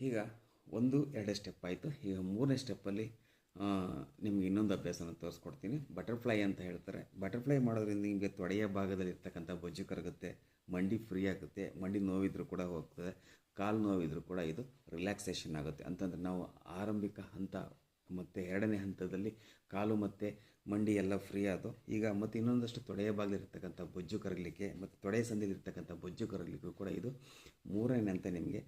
ಈಗ ಒಂದು, ಎರಡೇ ಸ್ಟೆಪ್ ಆಯಿತು. ಈಗ ಮೂರನೇ ಸ್ಟೆಪ್ಪಲ್ಲಿ ನಿಮ್ಗೆ ಇನ್ನೊಂದು ಅಭ್ಯಾಸನ ತೋರಿಸ್ಕೊಡ್ತೀನಿ. ಬಟರ್ಫ್ಲೈ ಅಂತ ಹೇಳ್ತಾರೆ. ಬಟರ್ಫ್ಲೈ ಮಾಡೋದ್ರಿಂದ ನಿಮಗೆ ತೊಡೆಯ ಭಾಗದಲ್ಲಿ ಇರ್ತಕ್ಕಂಥ ಬೊಜ್ಜು ಕರಗುತ್ತೆ, ಮಂಡಿ ಫ್ರೀ ಆಗುತ್ತೆ, ಮಂಡಿ ನೋವಿದ್ರೂ ಕೂಡ ಹೋಗ್ತದೆ, ಕಾಲು ನೋವಿದ್ರೂ ಕೂಡ ಇದು ರಿಲ್ಯಾಕ್ಸೇಷನ್ ಆಗುತ್ತೆ. ಅಂತಂದರೆ ನಾವು ಆರಂಭಿಕ ಹಂತ, ಮತ್ತು ಎರಡನೇ ಹಂತದಲ್ಲಿ ಕಾಲು ಮತ್ತು ಮಂಡಿ ಎಲ್ಲ ಫ್ರೀ ಆದವು. ಈಗ ಮತ್ತು ಇನ್ನೊಂದಷ್ಟು ತೊಡೆಯ ಭಾಗದಲ್ಲಿರ್ತಕ್ಕಂಥ ಬೊಜ್ಜು ಕರಗಲಿಕ್ಕೆ, ಮತ್ತು ತೊಡೆಯ ಸಂದಿಲಿರ್ತಕ್ಕಂಥ ಬೊಜ್ಜು ಕರಗಲಿಕ್ಕೂ ಕೂಡ ಇದು ಮೂರನೇ ಹಂತ ನಿಮಗೆ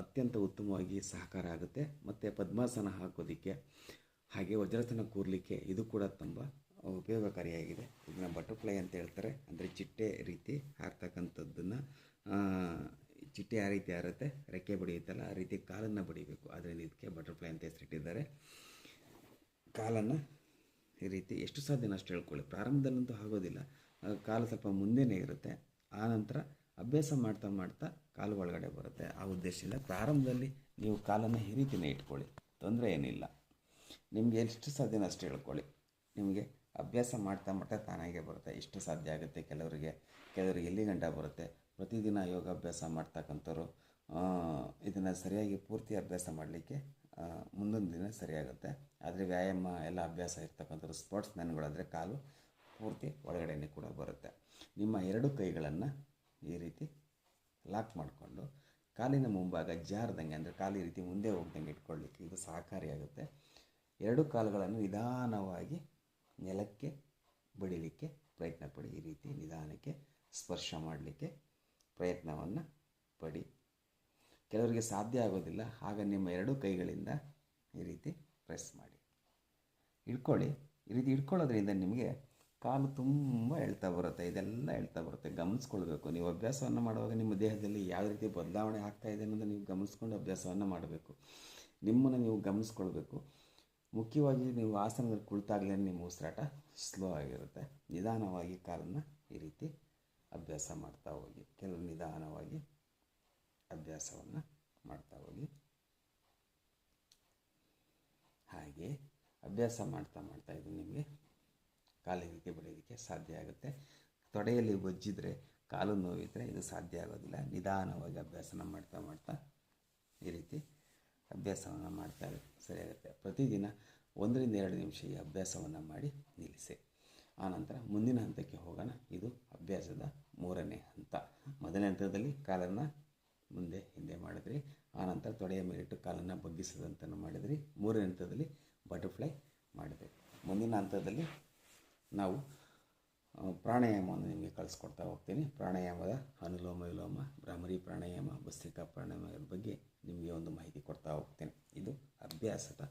ಅತ್ಯಂತ ಉತ್ತಮವಾಗಿ ಸಹಕಾರ ಆಗುತ್ತೆ. ಮತ್ತು ಪದ್ಮಾಸನ ಹಾಕೋದಕ್ಕೆ, ಹಾಗೆ ವಜ್ರಾಸನ ಕೂರಲಿಕ್ಕೆ ಇದು ಕೂಡ ತುಂಬ ಉಪಯೋಗಕಾರಿಯಾಗಿದೆ. ಇದನ್ನ ಬಟರ್ಫ್ಲೈ ಅಂತ ಹೇಳ್ತಾರೆ. ಅಂದರೆ ಚಿಟ್ಟೆ ರೀತಿ ಹಾರ್ತಕ್ಕಂಥದ್ದನ್ನು ಚಿಟ್ಟೆ ಆ ರೀತಿ ಹಾರುತ್ತೆ, ರೆಕ್ಕೆ ಬಡಿಯುತ್ತಲ್ಲ, ಆ ರೀತಿ ಕಾಲನ್ನು ಬಡಿಬೇಕು. ಅದರಿಂದ ಇದಕ್ಕೆ ಬಟರ್ಫ್ಲೈ ಅಂತ ಹೆಸರಿಟ್ಟಿದ್ದಾರೆ. ಕಾಲನ್ನು ಈ ರೀತಿ ಎಷ್ಟು ಸಾಧ್ಯನೋ ಅಷ್ಟು ಹೇಳ್ಕೊಳ್ಳಿ. ಪ್ರಾರಂಭದಲ್ಲಂತೂ ಆಗೋದಿಲ್ಲ. ಕಾಲು ಸ್ವಲ್ಪ ಮುಂದೆನೇ ಇರುತ್ತೆ. ಆನಂತರ ಅಭ್ಯಾಸ ಮಾಡ್ತಾ ಮಾಡ್ತಾ ಕಾಲು ಒಳಗಡೆ ಬರುತ್ತೆ. ಆ ಉದ್ದೇಶದಿಂದ ಪ್ರಾರಂಭದಲ್ಲಿ ನೀವು ಕಾಲನ್ನು ಈ ರೀತಿಯೇ ಇಟ್ಕೊಳ್ಳಿ. ತೊಂದರೆ ಏನಿಲ್ಲ. ನಿಮಗೆ ಎಷ್ಟು ಸಾಧ್ಯನೋ ಅಷ್ಟು ಹೇಳ್ಕೊಳ್ಳಿ. ನಿಮಗೆ ಅಭ್ಯಾಸ ಮಾಡ್ತಾ ಮಾಡ್ತಾ ತಾನಾಗೆ ಬರುತ್ತೆ. ಎಷ್ಟು ಸಾಧ್ಯ ಆಗುತ್ತೆ. ಕೆಲವರಿಗೆ ಕೆಲವರಿಗೆ ಎಲ್ಲಿ ಗಂಟ ಬರುತ್ತೆ? ಪ್ರತಿದಿನ ಯೋಗಾಭ್ಯಾಸ ಮಾಡ್ತಕ್ಕಂಥವ್ರು ಇದನ್ನು ಸರಿಯಾಗಿ ಪೂರ್ತಿ ಅಭ್ಯಾಸ ಮಾಡಲಿಕ್ಕೆ ಮುಂದೊಂದು ದಿನ ಸರಿಯಾಗುತ್ತೆ. ಆದರೆ ವ್ಯಾಯಾಮ ಎಲ್ಲ ಅಭ್ಯಾಸ ಇರ್ತಕ್ಕಂಥವ್ರು ಸ್ಪೋರ್ಟ್ಸ್ ಮ್ಯಾನ್ಗಳಾದರೆ ಕಾಲು ಪೂರ್ತಿ ಒಳಗಡೆಯೇ ಕೂಡ ಬರುತ್ತೆ. ನಿಮ್ಮ ಎರಡು ಕೈಗಳನ್ನು ಈ ರೀತಿ ಲಾಕ್ ಮಾಡಿಕೊಂಡು ಕಾಲಿನ ಮುಂಭಾಗ ಜಾರದಂಗೆ, ಅಂದರೆ ಕಾಲು ರೀತಿ ಮುಂದೆ ಹೋಗ್ದಂಗೆ ಇಟ್ಕೊಳ್ಳಿಕ್ಕೆ ಇದು ಸಹಕಾರಿಯಾಗುತ್ತೆ ಎರಡು ಕಾಲುಗಳನ್ನು ನಿಧಾನವಾಗಿ ನೆಲಕ್ಕೆ ಬಡಿಲಿಕ್ಕೆ ಪ್ರಯತ್ನ ಪಡಿ, ಈ ರೀತಿ ನಿಧಾನಕ್ಕೆ ಸ್ಪರ್ಶ ಮಾಡಲಿಕ್ಕೆ ಪ್ರಯತ್ನವನ್ನು ಪಡಿ. ಕೆಲವರಿಗೆ ಸಾಧ್ಯ ಆಗೋದಿಲ್ಲ, ಆಗ ನಿಮ್ಮ ಎರಡೂ ಕೈಗಳಿಂದ ಈ ರೀತಿ ಪ್ರೆಸ್ ಮಾಡಿ. ಇಟ್ಕೊಳ್ಳಿ, ಈ ರೀತಿ ಇಟ್ಕೊಳ್ಳೋದ್ರಿಂದ ನಿಮಗೆ ಕಾಲು ತುಂಬ ಎಳ್ತಾ ಬರುತ್ತೆ, ಇದೆಲ್ಲ ಎಳ್ತಾ ಬರುತ್ತೆ. ಗಮನಿಸ್ಕೊಳ್ಬೇಕು. ನೀವು ಅಭ್ಯಾಸವನ್ನು ಮಾಡುವಾಗ ನಿಮ್ಮ ದೇಹದಲ್ಲಿ ಯಾವ ರೀತಿ ಬದಲಾವಣೆ ಆಗ್ತಾ ಇದೆ ಅನ್ನೋದನ್ನು ನೀವು ಗಮನಿಸ್ಕೊಂಡು ಅಭ್ಯಾಸವನ್ನು ಮಾಡಬೇಕು. ನಿಮ್ಮನ್ನು ನೀವು ಗಮನಿಸ್ಕೊಳ್ಬೇಕು. ಮುಖ್ಯವಾಗಿ ನೀವು ಆಸನದಲ್ಲಿ ಕುಳಿತಾಗಲೇ ನಿಮ್ಮ ಉಸಿರಾಟ ಸ್ಲೋ ಆಗಿರುತ್ತೆ. ನಿಧಾನವಾಗಿ ಕಾಲನ್ನು ಈ ರೀತಿ ಅಭ್ಯಾಸ ಮಾಡ್ತಾ ಹೋಗಿ. ಕೆಲವು ನಿಧಾನವಾಗಿ ಅಭ್ಯಾಸವನ್ನು ಮಾಡ್ತಾ ಹೋಗಿ. ಹಾಗೆ ಅಭ್ಯಾಸ ಮಾಡ್ತಾ ಮಾಡ್ತಾ ಇದು ನಿಮಗೆ ಕಾಲು ರೀತಿ ಬಡಿಯೋದಕ್ಕೆ ಸಾಧ್ಯ ಆಗುತ್ತೆ. ತೊಡೆಯಲ್ಲಿ ಬಜ್ಜಿದ್ರೆ ಕಾಲು ನೋವಿದ್ರೆ ಇದು ಸಾಧ್ಯ ಆಗೋದಿಲ್ಲ. ನಿಧಾನವಾಗಿ ಅಭ್ಯಾಸನ ಮಾಡ್ತಾ ಮಾಡ್ತಾ ಈ ರೀತಿ ಅಭ್ಯಾಸವನ್ನು ಮಾಡ್ತಾ ಸರಿಯಾಗುತ್ತೆ. ಪ್ರತಿದಿನ ಒಂದರಿಂದ ಎರಡು ನಿಮಿಷ ಈ ಅಭ್ಯಾಸವನ್ನು ಮಾಡಿ ನಿಲ್ಲಿಸಿ. ಆನಂತರ ಮುಂದಿನ ಹಂತಕ್ಕೆ ಹೋಗೋಣ. ಇದು ಅಭ್ಯಾಸದ ಮೂರನೇ ಹಂತ. ಮೊದಲನೇ ಹಂತದಲ್ಲಿ ಕಾಲನ್ನು ಮುಂದೆ ಹಿಂದೆ ಮಾಡಿದ್ರಿ. ಆನಂತರ ತೊಡೆಯ ಮೇಲಿಟ್ಟು ಕಾಲನ್ನು ಬಗ್ಗಿಸದಂತನ್ನು ಮಾಡಿದ್ರಿ. ಮೂರನೇ ಹಂತದಲ್ಲಿ ಬಟರ್ಫ್ಲೈ ಮಾಡಿದ್ರಿ. ಮುಂದಿನ ಹಂತದಲ್ಲಿ ನಾವು ಪ್ರಾಣಾಯಾಮವನ್ನು ನಿಮಗೆ ಕಳಿಸ್ಕೊಡ್ತಾ ಹೋಗ್ತೀನಿ. ಪ್ರಾಣಾಯಾಮದ ಅನುಲೋಮ ವಿಲೋಮ, ಭ್ರಮರಿ ಪ್ರಾಣಾಯಾಮ, ಭಸ್ತ್ರಿಕಾ ಪ್ರಾಣಾಯಾಮದ ಬಗ್ಗೆ ನಿಮಗೆ ಒಂದು ಮಾಹಿತಿ ಕೊಡ್ತಾ ಹೋಗ್ತೇನೆ. ಇದು ಅಭ್ಯಾಸದ